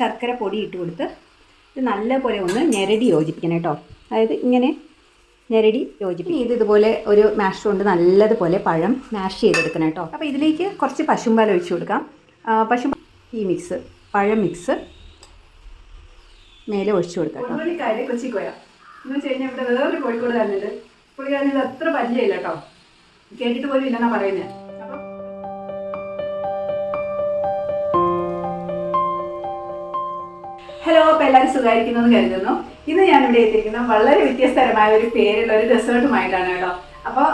ശർക്കര പൊടി ഇട്ട് കൊടുത്ത് ഇത് നല്ലപോലെ ഒന്ന് ഞെരടി യോജിപ്പിക്കണം കേട്ടോ. അതായത് ഇങ്ങനെ ഞെരടി യോജിപ്പിക്കും ഇത് ഇതുപോലെ ഒരു മാഷ് കൊണ്ട് നല്ലതുപോലെ പഴം മാഷ് ചെയ്തെടുക്കണം കേട്ടോ. അപ്പോൾ ഇതിലേക്ക് കുറച്ച് പശുമ്പാൽ ഒഴിച്ചു കൊടുക്കാം. പശു ഈ മിക്സ് പഴം മിക്സ് മേലെ ഒഴിച്ചു കൊടുക്കാം കേട്ടോ. കൊച്ചിക്കോയ എന്ന് വെച്ച് കഴിഞ്ഞാൽ ഇവിടെ വേറൊരു കോഴിക്കോട് തന്നിട്ട് പുള്ളിക്കാരൻ ഇത് അത്ര പരിചയമില്ല കേട്ടോ. കേട്ടിട്ട് പോലും ഇല്ലെന്നാ പറയുന്നത് ഹലോ അപ്പോൾ എല്ലാവരും സുഖമായിരിക്കുന്നു എന്ന് കരുതുന്നു. ഇന്ന് ഞാൻ ഇവിടെ എത്തിയിരിക്കുന്നത് വളരെ വ്യത്യസ്തരമായ ഒരു പേരുള്ള ഒരു ഡെസേർട്ടുമായിട്ടാണ് കേട്ടോ. അപ്പോൾ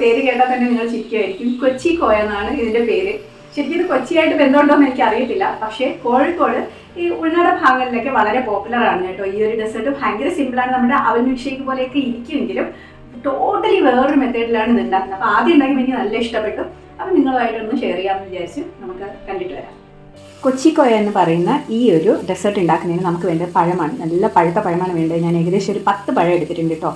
പേര് കേട്ടാൽ തന്നെ നിങ്ങൾ ചിരിക്കുമായിരിക്കും. കൊച്ചി കോയ എന്നാണ് ഇതിന്റെ പേര്. ശരിക്കും ഇത് കൊച്ചിയായിട്ട് ബന്ധമുണ്ടോ എന്ന് എനിക്ക് അറിയത്തില്ല പക്ഷേ കോഴിക്കോട് ഈ ഉൾനാട ഭാഗങ്ങളിലൊക്കെ വളരെ പോപ്പുലർ ആണ് കേട്ടോ. ഈ ഒരു ഡെസേർട്ട് ഭയങ്കര സിമ്പിളാണ് നമ്മുടെ അവൽ മിൽക്ക് പോലെയൊക്കെ ഇരിക്കുമെങ്കിലും ടോട്ടലി വേറൊരു മെത്തേഡിലാണ് ഇത് ഉണ്ടാക്കുന്നത്. അപ്പോൾ ആദ്യം ഉണ്ടാക്കി എനിക്ക് നല്ല ഇഷ്ടപ്പെട്ടു. അപ്പോൾ നിങ്ങളുമായിട്ടൊന്ന് ഷെയർ ചെയ്യാമെന്ന് വിചാരിച്ച് നമുക്ക് കണ്ടിട്ട് വരാം. കൊച്ചിക്കോയ എന്ന് പറയുന്ന ഈ ഒരു ഡെസേർട്ട് ഉണ്ടാക്കുന്നതിന് നമുക്ക് വേണ്ടത് പഴമാണ്. നല്ല പഴുത്ത പഴമാണ് വേണ്ടത്. ഞാൻ ഏകദേശം ഒരു പത്ത് പഴം എടുത്തിട്ടുണ്ട് കേട്ടോ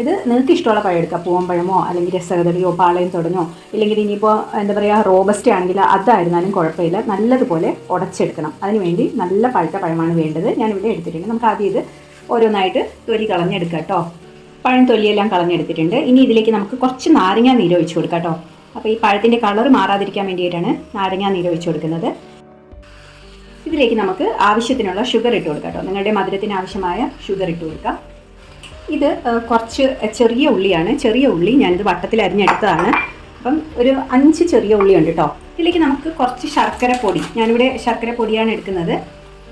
ഇത് നിങ്ങൾക്ക് ഇഷ്ടമുള്ള പഴം എടുക്കുക പൂവമ്പഴമോ അല്ലെങ്കിൽ രസകദളിയോ പാളയം തുടങ്ങോ ഇല്ലെങ്കിൽ ഇനിയിപ്പോൾ എന്താ പറയുക റോബസ്റ്റ് ആണെങ്കിൽ അതായിരുന്നാലും കുഴപ്പമില്ല. നല്ലതുപോലെ ഉടച്ചെടുക്കണം. അതിനുവേണ്ടി നല്ല പഴുത്ത പഴമാണ് വേണ്ടത്. ഞാനിവിടെ എടുത്തിട്ടുണ്ട്. നമുക്ക് ആദ്യം ഇത് ഓരോന്നായിട്ട് തൊലി കളഞ്ഞെടുക്കാം കേട്ടോ പഴം തൊലിയെല്ലാം കളഞ്ഞെടുത്തിട്ടുണ്ട്. ഇനി ഇതിലേക്ക് നമുക്ക് കുറച്ച് നാരങ്ങാ നീര് ഒഴിച്ചു കൊടുക്കാം കേട്ടോ അപ്പോൾ ഈ പഴത്തിന്റെ കളർ മാറാതിരിക്കാൻ വേണ്ടിയിട്ടാണ് നാരങ്ങാ നീര് ഒഴിച്ചു കൊടുക്കുന്നത്. ഇതിലേക്ക് നമുക്ക് ആവശ്യത്തിനുള്ള ഷുഗർ ഇട്ട് കൊടുക്കാം കേട്ടോ. നിങ്ങളുടെ മധുരത്തിന് ആവശ്യമായ ഷുഗർ ഇട്ട് കൊടുക്കാം. ഇത് കുറച്ച് ചെറിയ ഉള്ളിയാണ്. ചെറിയ ഉള്ളി ഞാനിത് വട്ടത്തിൽ അരിഞ്ഞെടുത്തതാണ്. അപ്പം ഒരു അഞ്ച് ചെറിയ ഉള്ളി ഉണ്ട് കേട്ടോ. ഇതിലേക്ക് നമുക്ക് കുറച്ച് ശർക്കര പൊടി. ഞാനിവിടെ ശർക്കര പൊടിയാണ് എടുക്കുന്നത്.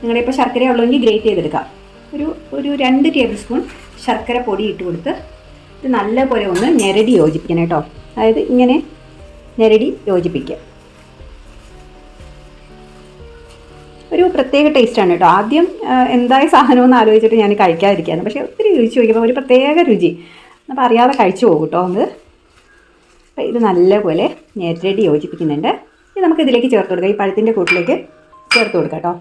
നിങ്ങളുടെ ഇപ്പോൾ ശർക്കര ഉള്ളതെങ്കിൽ ഗ്രേറ്റ് ചെയ്തെടുക്കാം. ഒരു ഒരു രണ്ട് ടേബിൾ സ്പൂൺ ശർക്കര പൊടി ഇട്ട് കൊടുത്ത് ഇത് നല്ലപോലെ ഒന്ന് ഞെരടി യോജിപ്പിക്കണം കേട്ടോ. അതായത് ഇങ്ങനെ ഞെരടി യോജിപ്പിക്കുക. ഒരു പ്രത്യേക ടേസ്റ്റാണ് കേട്ടോ. ആദ്യം എന്തായ സാധനമെന്ന് ആലോചിച്ചിട്ട് ഞാൻ കഴിക്കാതിരിക്കുകയാണ് പക്ഷേ ഒത്തിരി രുചി നോക്കിയപ്പോൾ ഒരു പ്രത്യേക രുചി. അപ്പോൾ അറിയാതെ കഴിച്ചു പോകും കേട്ടോ അത്. അപ്പോൾ ഇത് നല്ലപോലെ ഞെരടി യോജിപ്പിക്കുന്നുണ്ട്. ഇത് നമുക്ക് ഇതിലേക്ക് ചേർത്ത് കൊടുക്കാം. ഈ പഴത്തിന്റെ കൂട്ടിലേക്ക് ചേർത്ത് കൊടുക്കാം കേട്ടോ.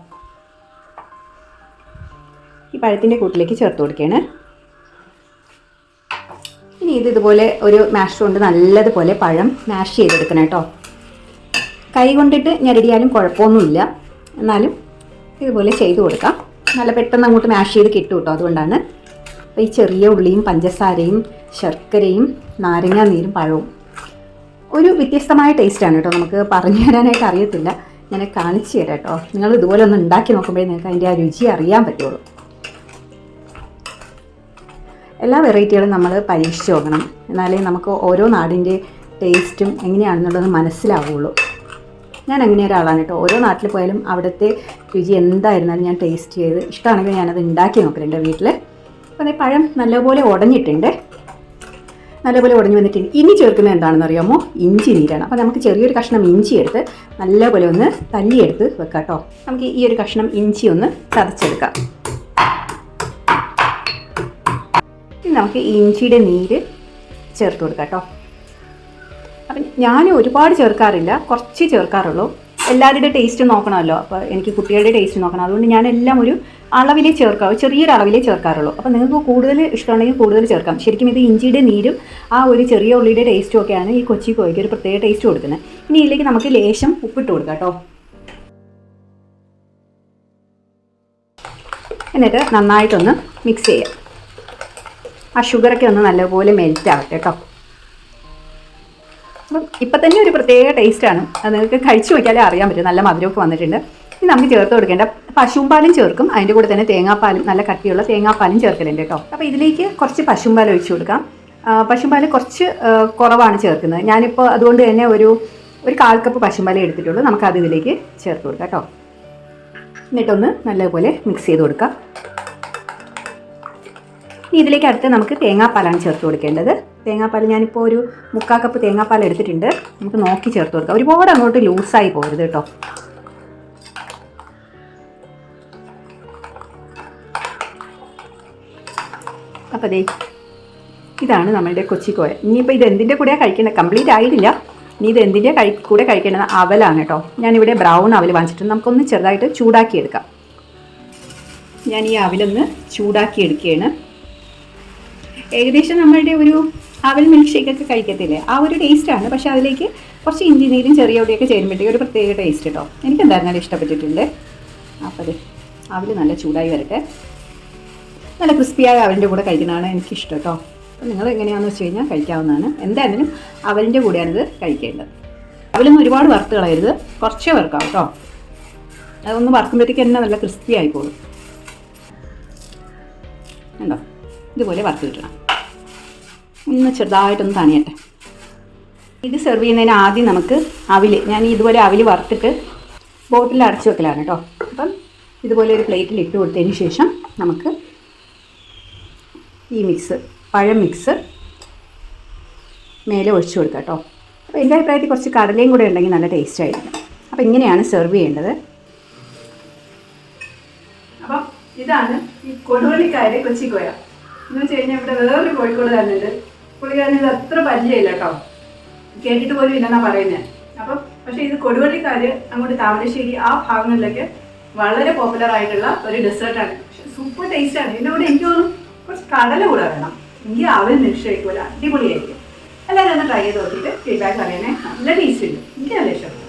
ഈ പഴത്തിന്റെ കൂട്ടിലേക്ക് ചേർത്ത് കൊടുക്കുകയാണ്. ഇനി ഇത് ഇതുപോലെ ഒരു മാഷ് കൊണ്ട് നല്ലതുപോലെ പഴം മാഷ് ചെയ്തെടുക്കണം കേട്ടോ. കൈ കൊണ്ടിട്ട് ഞെരടിയാലും കുഴപ്പമൊന്നുമില്ല. എന്നാലും ഇതുപോലെ ചെയ്ത് കൊടുക്കാം. നല്ല പെട്ടെന്ന് അങ്ങോട്ട് മാഷ് ചെയ്ത് കിട്ടും കേട്ടോ അതുകൊണ്ടാണ്. അപ്പോൾ ഈ ചെറിയ ഉള്ളിയും പഞ്ചസാരയും ശർക്കരയും നാരങ്ങാ നീരും പഴവും. ഒരു വ്യത്യസ്തമായ ടേസ്റ്റാണ് കേട്ടോ നമുക്ക് പറഞ്ഞു തരാനായിട്ട് അറിയത്തില്ല. ഞാൻ കാണിച്ചു തരാം കേട്ടോ നിങ്ങൾ ഇതുപോലെ ഒന്ന് ഉണ്ടാക്കി നോക്കുമ്പോഴേ നിങ്ങൾക്ക് അതിന്റെ ആ രുചി അറിയാൻ പറ്റുള്ളൂ. എല്ലാ വെറൈറ്റികളും നമ്മൾ പരീക്ഷിച്ച് നോക്കണം. എന്നാലേ നമുക്ക് ഓരോ നാടിന്റെ ടേസ്റ്റും എങ്ങനെയാണെന്നുള്ളത് മനസ്സിലാവുള്ളൂ. ഞാൻ അങ്ങനെ ഒരാളാണ് കേട്ടോ. ഓരോ നാട്ടിൽ പോയാലും അവിടുത്തെ രുചി എന്തായിരുന്നാലും ഞാൻ ടേസ്റ്റ് ചെയ്ത് ഇഷ്ടമാണെങ്കിൽ ഞാനത് ഉണ്ടാക്കി നോക്കലുണ്ട് വീട്ടിൽ അപ്പോൾ അതേ പഴം നല്ലപോലെ ഉടഞ്ഞിട്ടുണ്ട്. നല്ലപോലെ ഉടഞ്ഞു വന്നിട്ടുണ്ട്. ഇനി ചേർക്കുന്നത് എന്താണെന്ന് അറിയാമോ? ഇഞ്ചി നീരാണ്. അപ്പോൾ നമുക്ക് ചെറിയൊരു കഷ്ണം ഇഞ്ചി എടുത്ത് നല്ലപോലെ ഒന്ന് തല്ലിയെടുത്ത് വെക്കാം കേട്ടോ. നമുക്ക് ഈ ഒരു കഷ്ണം ഇഞ്ചി ഒന്ന് ചതച്ചെടുക്കാം. നമുക്ക് ഈ ഇഞ്ചിയുടെ നീര് ചേർത്ത് കൊടുക്കാം കേട്ടോ. അപ്പം ഞാൻ ഒരുപാട് ചേർക്കാറില്ല. കുറച്ച് ചേർക്കാറുള്ളൂ. എല്ലാവരുടെ ടേസ്റ്റ് നോക്കണമല്ലോ. അപ്പോൾ എനിക്ക് കുട്ടികളുടെ ടേസ്റ്റ് നോക്കണം. അതുകൊണ്ട് ഞാൻ എല്ലാം ഒരു അളവിലേ ചേർക്കാം ചെറിയൊരു അളവിലേ ചേർക്കാറുള്ളൂ. അപ്പോൾ നിങ്ങൾക്ക് കൂടുതൽ ഇഷ്ടമുണ്ടെങ്കിൽ കൂടുതൽ ചേർക്കാം. ശരിക്കും ഇത് ഇഞ്ചിയുടെ നീരും ആ ഒരു ചെറിയ ഉള്ളിയുടെ ടേസ്റ്റും ഒക്കെയാണ് ഈ കൊച്ചി കോയ്ക്ക് ഒരു പ്രത്യേക ടേസ്റ്റ് കൊടുക്കുന്നത്. ഇനി ഇതിലേക്ക് നമുക്ക് ലേശം ഉപ്പിട്ട് കൊടുക്കാം കേട്ടോ. എന്നിട്ട് നന്നായിട്ടൊന്ന് മിക്സ് ചെയ്യാം. ആ ഷുഗറൊക്കെ ഒന്ന് നല്ലപോലെ മെൽറ്റ് ആവട്ടെ കേട്ടോ. അപ്പം ഇപ്പം തന്നെ ഒരു പ്രത്യേക ടേസ്റ്റാണ് അത് നിങ്ങൾക്ക് കഴിച്ചു നോക്കിയാലേ അറിയാൻ പറ്റും. നല്ല മധുരമൊക്കെ വന്നിട്ടുണ്ട്. ഇനി നമുക്ക് ചേർത്ത് കൊടുക്കേണ്ട പശുമ്പാലും ചേർക്കും. അതിന്റെ കൂടെ തന്നെ തേങ്ങാപ്പാലും നല്ല കട്ടിയുള്ള തേങ്ങാപ്പാലും ചേർക്കലുണ്ട് കേട്ടോ. അപ്പോൾ ഇതിലേക്ക് കുറച്ച് പശുമ്പാൽ ഒഴിച്ചു കൊടുക്കാം. പശുമ്പാൽ കുറച്ച് കുറവാണ് ചേർക്കുന്നത്. ഞാനിപ്പോൾ അതുകൊണ്ട് തന്നെ ഒരു ഒരു കാൽ കപ്പ് പശുമ്പാലേ എടുത്തിട്ടുള്ളൂ. അത് ഇതിലേക്ക് ചേർത്ത് കൊടുക്കാം കേട്ടോ. എന്നിട്ടൊന്ന് നല്ലപോലെ മിക്സ് ചെയ്ത് കൊടുക്കാം. ഇതിലേക്ക് അടുത്ത് നമുക്ക് തേങ്ങാപ്പാലാണ് ചേർത്ത് കൊടുക്കേണ്ടത്. തേങ്ങാപ്പാൽ ഞാനിപ്പോൾ ഒരു മുക്കാൽ കപ്പ് തേങ്ങാപ്പാൽ എടുത്തിട്ടുണ്ട്. നമുക്ക് നോക്കി ചേർത്ത് കൊടുക്കാം. ഒരുപാട് അങ്ങോട്ട് ലൂസായി പോകരുത് കേട്ടോ. അപ്പോൾ ദേ ഇതാണ് നമ്മളുടെ കൊച്ചിക്കോയ ഇനിയിപ്പോൾ ഇത് എന്തിന്റെ കൂടെയാണ് കഴിക്കേണ്ടത് കംപ്ലീറ്റ് ആയിട്ടില്ല. ഇനി ഇത് എന്തിന്റെ കഴി കൂടെ കഴിക്കേണ്ടത്? അവലാണ് കേട്ടോ. ഞാനിവിടെ ബ്രൗൺ അവൽ വാങ്ങിച്ചിട്ട് നമുക്കൊന്ന് ചെറുതായിട്ട് ചൂടാക്കി എടുക്കാം ഞാൻ ഈ അവലൊന്ന് ചൂടാക്കി എടുക്കുകയാണ് ഏകദേശം നമ്മളുടെ ഒരു അവൽ മിൽക്ക് ഷേക്ക് ഒക്കെ കഴിക്കത്തില്ലേ? ആ ഒരു ടേസ്റ്റാണ് പക്ഷേ അതിലേക്ക് കുറച്ച് ഇഞ്ചി നീരും ചെറിയ ഉള്ളിയൊക്കെ ചേരുമ്പോഴത്തേക്ക് ഒരു പ്രത്യേക ടേസ്റ്റ് കേട്ടോ എനിക്ക് എന്തായിരുന്നാലും ഇഷ്ടപ്പെട്ടിട്ടുണ്ട്. അപ്പോൾ അത് അവൽ നല്ല ചൂടായി വരട്ടെ. നല്ല ക്രിസ്പിയായ അവലിന്റെ കൂടെ കഴിക്കുന്നതാണ് എനിക്കിഷ്ടം കേട്ടോ അപ്പം നിങ്ങൾ എങ്ങനെയാണെന്ന് വെച്ച് കഴിഞ്ഞാൽ കഴിക്കാവുന്നതാണ്. എന്തായാലും അവലിന്റെ കൂടെയാണിത് കഴിക്കേണ്ടത്. അവലൊന്നും ഒരുപാട് വറുത്ത് കളയരുത്. കുറച്ചേ വറുക്കാം കേട്ടോ അതൊന്ന് വറുക്കുമ്പോഴത്തേക്ക് തന്നെ നല്ല ക്രിസ്പി ആയിക്കോളും ഉണ്ടോ ഇതുപോലെ വറുത്ത് കിട്ടണം. ഒന്ന് ചെറുതായിട്ടൊന്ന് തണിയട്ടെ. ഇത് സെർവ് ചെയ്യുന്നതിന് ആദ്യം നമുക്ക് അവിൽ ഞാൻ ഇതുപോലെ അവിൽ വറുത്തിട്ട് ബോട്ടിൽ അടച്ചു വെക്കലാണ് കേട്ടോ അപ്പം ഇതുപോലെ ഒരു പ്ലേറ്റിൽ ഇട്ട് കൊടുത്തതിന് ശേഷം നമുക്ക് ഈ മിക്സ് പഴം മിക്സ് മേലെ ഒഴിച്ചു കൊടുക്കാം കേട്ടോ അപ്പോൾ എന്റെ അഭിപ്രായത്തിൽ കുറച്ച് കടലയും കൂടെ ഉണ്ടെങ്കിൽ നല്ല ടേസ്റ്റ് ആയിരിക്കും. അപ്പോൾ ഇങ്ങനെയാണ് സെർവ് ചെയ്യേണ്ടത്. അപ്പം ഇതാണ് ഈ കൊടുവള്ളിക്കാരെ കൊച്ചിക്കോയ. എന്ന് വെച്ച് കഴിഞ്ഞാൽ ഇവിടെ വേറൊരു കോഴിക്കോട് തന്നെ പുള്ളിക്കാരന് ഇത് അത്ര പരിചയമില്ല കേട്ടോ. കേട്ടിട്ട് പോലും ഇല്ലെന്നാ പറയുന്നത് അപ്പം പക്ഷെ ഇത് കൊടുവള്ളിക്കാര് അങ്ങോട്ട് താമരശ്ശേരി ആ ഭാഗങ്ങളിലൊക്കെ വളരെ പോപ്പുലർ ആയിട്ടുള്ള ഒരു ഡെസേർട്ടാണ് സൂപ്പർ ടേസ്റ്റ് ആണ്. ഇതിന്റെ കൂടെ എനിക്ക് തോന്നും കുറച്ച് കടല കൂടെ വേണം. എങ്കിൽ അവൻ നിക്ഷേപിക്കൂല അടിപൊളിയായിരിക്കും. എല്ലാവരും ഒന്ന് ട്രൈ ചെയ്ത് നോക്കിയിട്ട് ഫീഡ്ബാക്ക് പറയണേ നല്ല ടേസ്റ്റ് ഉണ്ട്. എനിക്ക് നല്ല ഇഷ്ടപ്പെട്ടു.